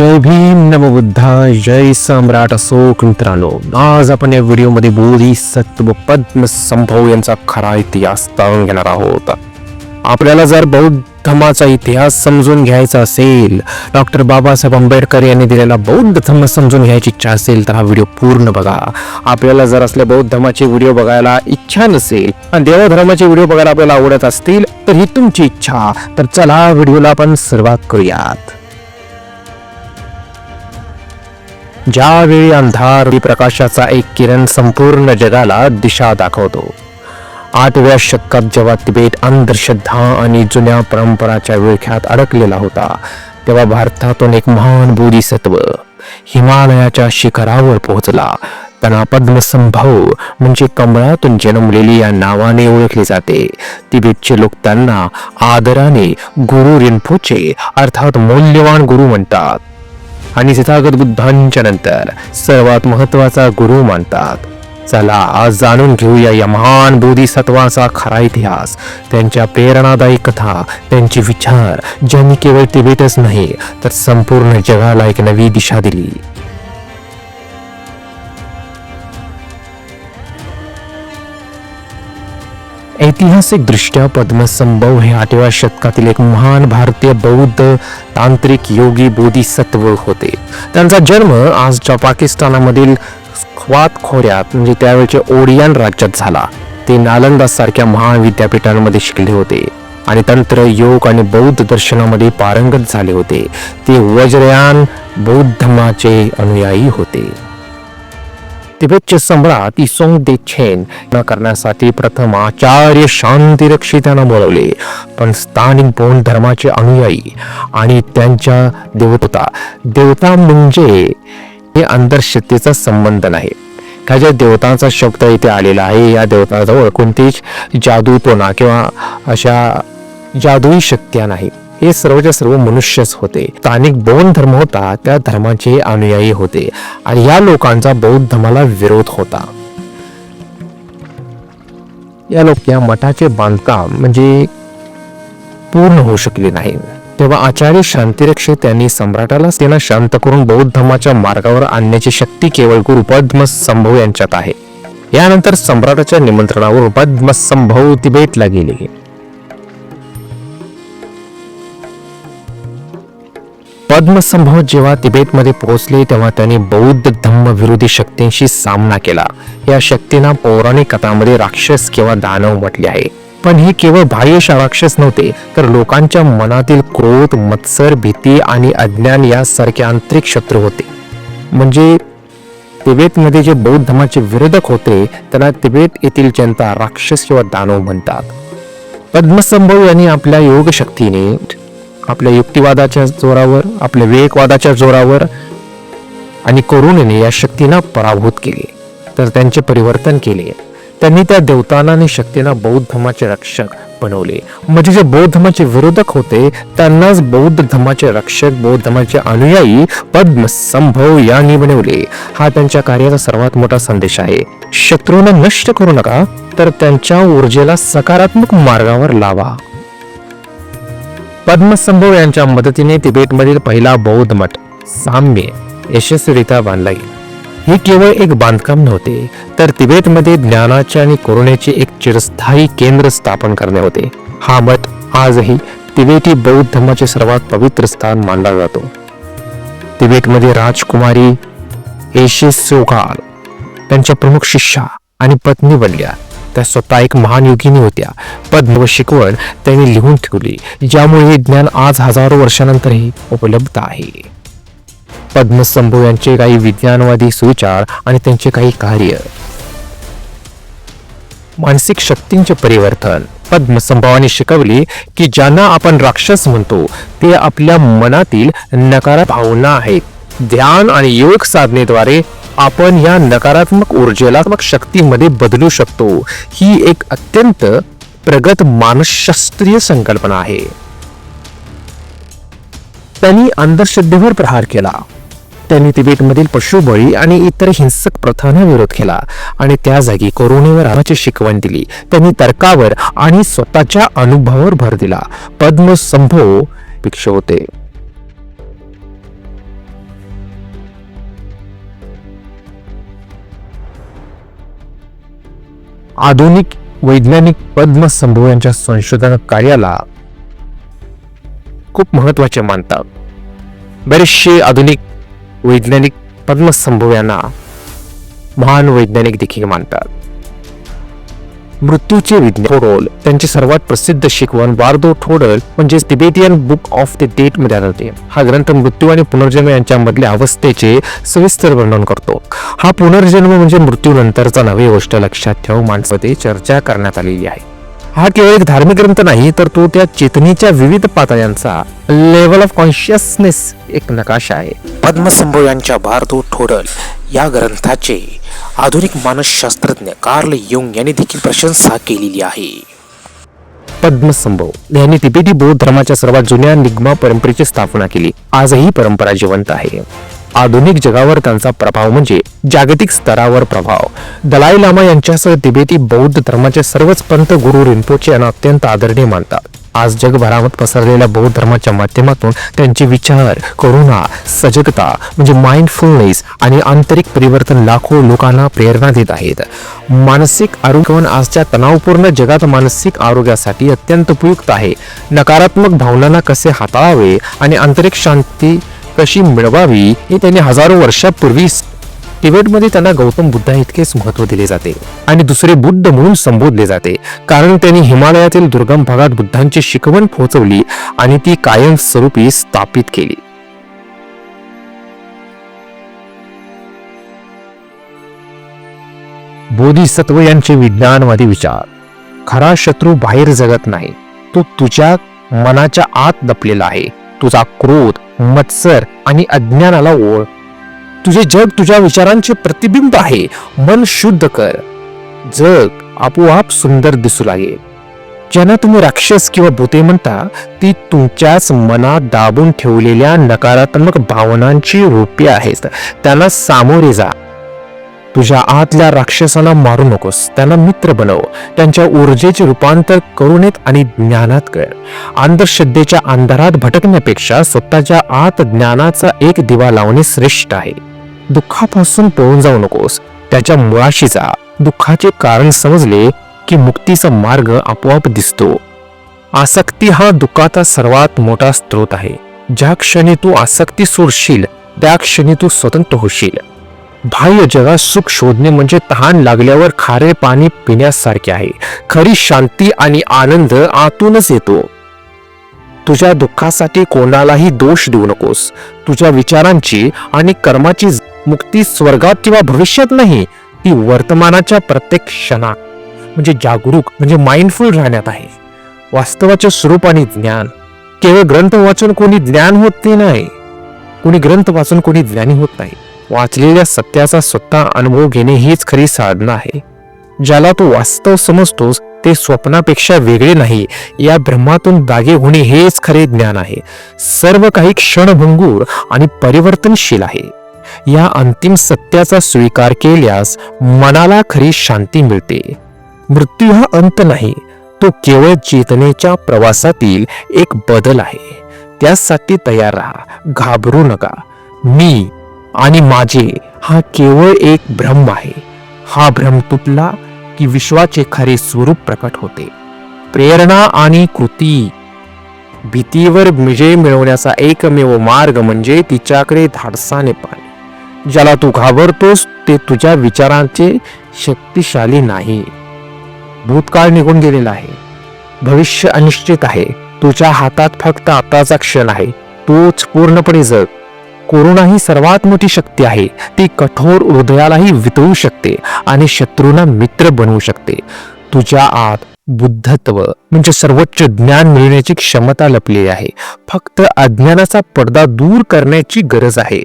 जय भीम नमबुद्धा जय सम्राट अशोक मित्रांनो. आज आपण या व्हिडिओमध्ये बोधिसत्व पद्म संभव यांचा खरा इतिहास जाणून घेणार आहोत. आपल्याला जर बौद्ध धर्माचा इतिहास समजून घ्यायचा असेल डॉक्टर बाबासाहेब आंबेडकर यांनी दिलेला बौद्ध धर्म समजून घ्यायची इच्छा असेल तर हा व्हिडिओ पूर्ण बघा. आपल्याला जर असल्या बौद्ध धर्माचे व्हिडिओ बघायला इच्छा नसेल आणि देव धर्माचे व्हिडिओ बघायला आपल्याला आवडत असतील तर ही तुमची इच्छा. तर चला व्हिडिओला आपण सुरुवात करूयात. ज्यावेळी अंधार प्रकाशाचा एक किरण संपूर्ण जगाला दिशा दाखवतो. आठव्या शतकात जेव्हा तिबेट अंधश्रद्धा आणि जुन्या परंपराच्या विळख्यात अडकलेला होता तेव्हा भारतातून एक महान बोधिसत्व हिमालयाच्या शिखरावर पोहोचला. त्यांना पद्मसंभव म्हणजे कमळातून जन्मलेली या नावाने ओळखले जाते. तिबेटचे लोक त्यांना आदराने गुरु रिन्फोचे अर्थात मौल्यवान गुरु म्हणतात. आणि तथागत बुद्धांच्या नंतर सर्वात महत्त्वाचा गुरु मानतात. चला आज जाणून घेऊया या महान बोधिसत्वाचा खरा इतिहास त्यांच्या प्रेरणादायी कथा त्यांचे विचार. ज्यांनी केवळ तिबेटच नाही तर संपूर्ण जगाला एक नवी दिशा दिली. ऐतिहासिकदृष्ट्या पद्मसंभव हे आठव्या शतकातील एक महान भारतीय बौद्ध तांत्रिक योगी बोधिसत्व होते. त्यांचा जन्म आजच्या पाकिस्तानामधील ख्वात खोऱ्यात म्हणजे त्यावेळच्या ओडियान राज्यात झाला. ते नालंदा सारख्या महाविद्यापीठांमध्ये शिकले होते आणि तंत्र योग आणि बौद्ध दर्शनामध्ये पारंगत झाले होते. ते वज्रयान बौद्ध धर्माचे अनुयायी होते. तिबेटचे सम्राट इसोंग दे छेन। करण्यासाठी प्रथम आचार्य शांतिरक्षी त्यांना बोलवले पण स्थानिक बौद्ध धर्माचे अनुयायी आणि त्यांच्या देवता देवता म्हणजे हे अंधश्रद्धेचा संबंध नाही. ह्या देवतांचा शब्द इथे आलेला आहे या देवताजवळ कोणतीच जादूटोना किंवा अशा जादुई शक्त्या नाही. हे सर्वच्या सर्व मनुष्यच होते. स्थानिक बौद्ध धर्म होता त्या धर्माचे अनुयायी होते आणि या लोकांचा बौद्ध धर्माला विरोध होता. या लोक या मठाचे बांधकाम म्हणजे पूर्ण होऊ शकले नाही. तेव्हा आचार्य शांतिरक्षे त्यांनी सम्राटाला त्यांना शांत करून बौद्ध धर्माच्या मार्गावर आणण्याची शक्ती केवळ गुरु पद्मसंभव यांच्यात आहे. यानंतर सम्राटाच्या निमंत्रणावर पद्मसंभव तिबेटला गेले. पद्मसंभव जेव्हा तिबेटमध्ये पोहोचले तेव्हा त्यांनी बौद्ध धम्म विरोधी शक्तींशी सामना केला. या शक्तींना पौराणिक कथांमध्ये राक्षस किंवा दानव म्हटले आहे. पण हे केवळ बाह्यश राक्षस नव्हते तर लोकांच्या मनातील क्रोध मत्सर भीती आणि अज्ञान यासारखे आंतरिक शत्रू होते. म्हणजे तिबेटमध्ये जे बौद्ध धर्माचे विरोधक होते त्याला तिबेट येथील जनता राक्षस किंवा दानव म्हणतात. पद्मसंभव यांनी आपल्या योगशक्तीने आपल्या युक्तिवादाच्या जोरावर आपल्या विवेकवादाच्या जोरावर आणि करुणेने या शक्तींना पराभूत केले. तर त्यांचे परिवर्तन केले. त्यांनी त्या देवतांना आणि शक्तींना बौद्ध धर्माचे रक्षक बनवले. म्हणजे जे बौद्ध धर्माचे विरोधक होते त्यांनाच बौद्ध धर्माचे रक्षक बौद्ध धर्माचे अनुयायी पद्मसंभव यांनी बनवले. हा त्यांच्या कार्याचा सर्वात मोठा संदेश आहे. शत्रूंना नष्ट करू नका तर त्यांच्या ऊर्जेला सकारात्मक मार्गावर लावा. पद्मसंभव यांच्या मदतीने तिबेटमधील पहिला बौद्ध मठ साम्य यशस्वीरित्या बांधला गेला हे केवळ एक बांधकाम नव्हते तर तिबेटमध्ये ज्ञानाचे आणि करुणेचे एक चिरस्थायी केंद्र स्थापन करणे होते. हा मठ आजही तिबेटी बौद्ध धर्माचे सर्वात पवित्र स्थान मानला जातो. तिबेटमध्ये राजकुमारी एशे सोगाल त्यांच्या प्रमुख शिष्या आणि पत्नी बनल्या. त्या स्वतः एक महान योगिनी होत्या. पद्म व शिकवण त्यांनी लिहून ठेवली ज्यामुळे हे ज्ञान आज हजारो वर्षानंतरही उपलब्ध आहे. पद्मसंभू यांचे काही विज्ञानवादी सुविचार आणि त्यांचे काही कार्य. मानसिक शक्तींचे परिवर्तन. पद्मसंभवाने शिकवले की ज्यांना आपण राक्षस म्हणतो ते आपल्या मनातील नकारात्मक भावना आहेत. ध्यान आणि योग साधनेद्वारे आपण या नकारात्मक ऊर्जेलात्मक शक्तीमध्ये बदलू शकतो. ही एक अत्यंत प्रगत मानसशास्त्रीय संकल्पना आहे. त्यांनी अंधश्रद्धेवर प्रहार केला. त्यांनी तिबेटमधील पशुबळी आणि इतर हिंसक प्रथांना विरोध केला आणि त्या जागी करुणेवर रामाची शिकवण दिली. त्यांनी तर्कावर आणि स्वतःच्या अनुभवावर भर दिला. पद्मसंभव भिक्ष होते. आधुनिक वैज्ञानिक पद्मसंभव यांच्या संशोधन कार्याला खूप महत्त्वाचे मानतात. बरेचसे आधुनिक वैज्ञानिक पद्मसंभव यांना महान वैज्ञानिक देखील मानतात. मृत्यूचे विज्ञान थोडोल त्यांची सर्वात प्रसिद्ध शिकवण वारदो ठोडल म्हणजे तिबेटियन बुक ऑफ द डेटमध्ये आढळते हा ग्रंथ मृत्यू आणि पुनर्जन्म यांच्यामधल्या अवस्थेचे सविस्तर वर्णन करतो. हा पुनर्जन्म म्हणजे मृत्यूनंतरचा नवी गोष्ट लक्षात ठेवून माणसामध्ये चर्चा करण्यात आलेली आहे. हा केवळ एक धार्मिक ग्रंथ नाही तर तो त्या चेतनेच्या विविध पातळ्यांचा लेवल ऑफ कॉन्शियसनेस एक नकाशा आहे. पद्मसंभव यांच्या भारतो ठोडल. या ग्रंथाचे आधुनिक मानसशास्त्रज्ञ कार्ल युंग यांनी देखील प्रशंसा केलेली आहे. पद्मसंभव यांनी तिबेटी बौद्ध धर्माच्या सर्वात जुन्या निग्मा परंपरेची स्थापना केली. आजही परंपरा जिवंत आहे. आधुनिक जगावर त्यांचा प्रभाव म्हणजे जागतिक स्तरावर प्रभाव. दलाई लामा यांच्यासह तिबेटी बौद्ध धर्माचे सर्वच पंत गुरु रिंपोचे यांना अत्यंत आदरणीय मानतात. आज जगभरात पसरलेल्या बौद्ध धर्माच्या माध्यमातून त्यांचे विचार करुणा सजगता म्हणजे माइंडफुलनेस आणि आंतरिक परिवर्तन लाखो लोकांना प्रेरणा देत आहेत. मानसिक आरोग्य आजच्या तणावपूर्ण जगात मानसिक आरोग्यासाठी अत्यंत उपयुक्त आहे. नकारात्मक भावनांना कसे हाताळावे आणि आंतरिक शांती कशी मिळवावी हे त्यांनी हजारो वर्षापूर्वी तिबेटमध्ये त्यांना गौतम बुद्धा इतकेच महत्त्व दिले जाते आणि दुसरे बुद्ध म्हणून संबोधले जाते. कारण त्यांनी हिमालयातील दुर्गम भागात बुद्धांची शिकवण पोहोचवली आणि ती कायमस्वरूपी स्थापित केली. बोधिसत्व यांचे विज्ञानवादी विचार. खरा शत्रू बाहेर जगत नाही. तो तुझ्या मनाच्या आत दपलेला आहे. तुझा क्रोध मत्सर आणि अज्ञानाला ओळ तुझे जग तुझ्या विचारांचे प्रतिबिंब आहे. मन शुद्ध कर. जग आपोआप सुंदर दिसू लागेल. ज्यांना तुम्ही राक्षस किंवा भूते म्हणता ती तुमच्याच मनात दाबून ठेवलेल्या नकारात्मक भावनांची रूपे आहेत. त्यांना सामोरे जा. तुझ्या आतल्या राक्षसांना मारू नकोस. त्यांना मित्र बनव. त्यांच्या ऊर्जेचे रूपांतर करुणेत आणि ज्ञानात कर. अंधश्रद्धेच्या अंधारात भटकण्यापेक्षा स्वतःच्या आत ज्ञानाचा एक दिवा लावणे श्रेष्ठ आहे. दुःखापासून पळून जाऊ नकोस. त्याच्या मुळाशी जा दुःखाचे कारण समजले की मुक्तीचा मार्ग आपोआप दिसतो. आसक्ती हा दुःखाचा सर्वात मोठा स्रोत आहे. ज्या क्षणी तू आसक्ती सोडशील त्या क्षणी तू स्वतंत्र होशील. बाह्य जगात सुख शोधणे म्हणजे तहान लागल्यावर खारे पाणी पिण्यासारखे आहे. खरी शांती आणि आनंद आतूनच येतो. तुझ्या दुःखासाठी कोणालाही दोष देऊ नकोस. तुझ्या विचारांची आणि कर्माची मुक्ती स्वर्गात किंवा भविष्यात नाही ती वर्तमानाच्या प्रत्येक क्षणात म्हणजे जागरूक म्हणजे माइंडफुल राहण्यात आहे. वास्तवाचे स्वरूप आणि ज्ञान. केवळ ग्रंथ वाचून कोणी ज्ञान होत ते नाही. कोणी ग्रंथ वाचून कोणी ज्ञानी होत नाही. वाचलेल्या सत्याचा स्वतः अनुभव घेणे हीच खरी साधना आहे. ज्याला तो वास्तव समजतोस ते स्वप्नापेक्षा वेगळे नाही. या ब्रह्मातून दागे होणे हेच खरे ज्ञान आहे. सर्व काही क्षणभंगूर आणि परिवर्तनशील आहे. या अंतिम सत्याचा स्वीकार केल्यास मनाला खरी शांती मिळते. मृत्यू हा अंत नाही तो केवळ चेतनेच्या प्रवासातील एक बदल आहे. त्यासाठी तयार राहा घाबरू नका. मी आणि माझे हा केवळ एक भ्रम आहे. हा भ्रम तुटला की विश्वाचे खरे स्वरूप प्रकट होते. प्रेरणा आणि कृती. भीतीवर विजय मिळवण्याचा एकमेव मार्ग म्हणजे तिच्याकडे धाडसाने पाहणे. ज्याला तू घाबरतोस ते तुझ्या विचारांचे शक्तिशाली नाही. भूतकाळ निघून गेलेला आहे. भविष्य अनिश्चित आहे. तुझ्या हातात फक्त आताचा क्षण आहे. तूच पूर्णपणे जग. कोरोना ही सर्वात मोठी शक्ती आहे. ती कठोर हृदयालाही वितळू शकते आणि शत्रूंना मित्र बनवू शकते. तुझ्या आत बुद्धत्व म्हणजे सर्वोच्च ज्ञान मिळण्याची क्षमता लपलेली आहे. फक्त अज्ञानाचा पडदा दूर करण्याची गरज आहे.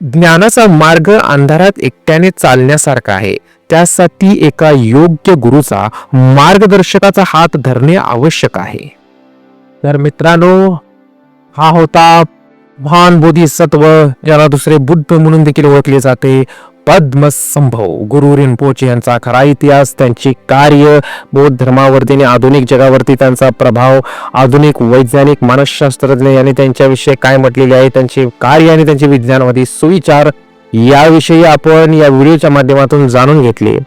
ज्ञानाचा मार्ग अंधारात एकट्याने चालण्यासारखा आहे. त्यासाठी एका योग्य गुरुचा मार्गदर्शकाचा हात धरणे आवश्यक आहे. तर मित्रांनो हा होता महान बोधिसत्व ज्याला दुसरे बुद्ध म्हणून देखील ओळखले जाते. पद्मसंभव. गुरु रिनपोचे यांचा खरा इतिहास त्यांची कार्य बौद्ध धर्मावरती आणि आधुनिक जगावरती त्यांचा प्रभाव आधुनिक वैज्ञानिक मानसशास्त्रज्ञ यांनी त्यांच्याविषयी काय म्हटलेले आहे त्यांचे कार्य आणि त्यांचे विज्ञानवादी सुविचार याविषयी आपण या व्हिडिओच्या माध्यमातून जाणून घेतले.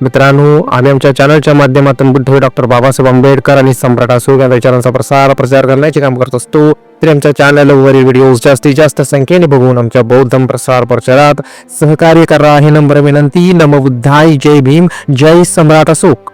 मित्रांनो आम्ही आमच्या चॅनलच्या माध्यमातून बुद्ध डॉक्टर बाबासाहेब आंबेडकर आणि सम्राट अशोक यांच्या विचारांचा प्रसार प्रचार करण्याचे काम करत असतो. तरी आमच्या चॅनलवरील व्हिडिओज जास्तीत जास्त संख्येने बघून आमच्या बौद्ध प्रसार प्रचारात सहकार्य करा. हे नम्र विनंती. नमबुद्धाय जय भीम. जय सम्राट अशोक.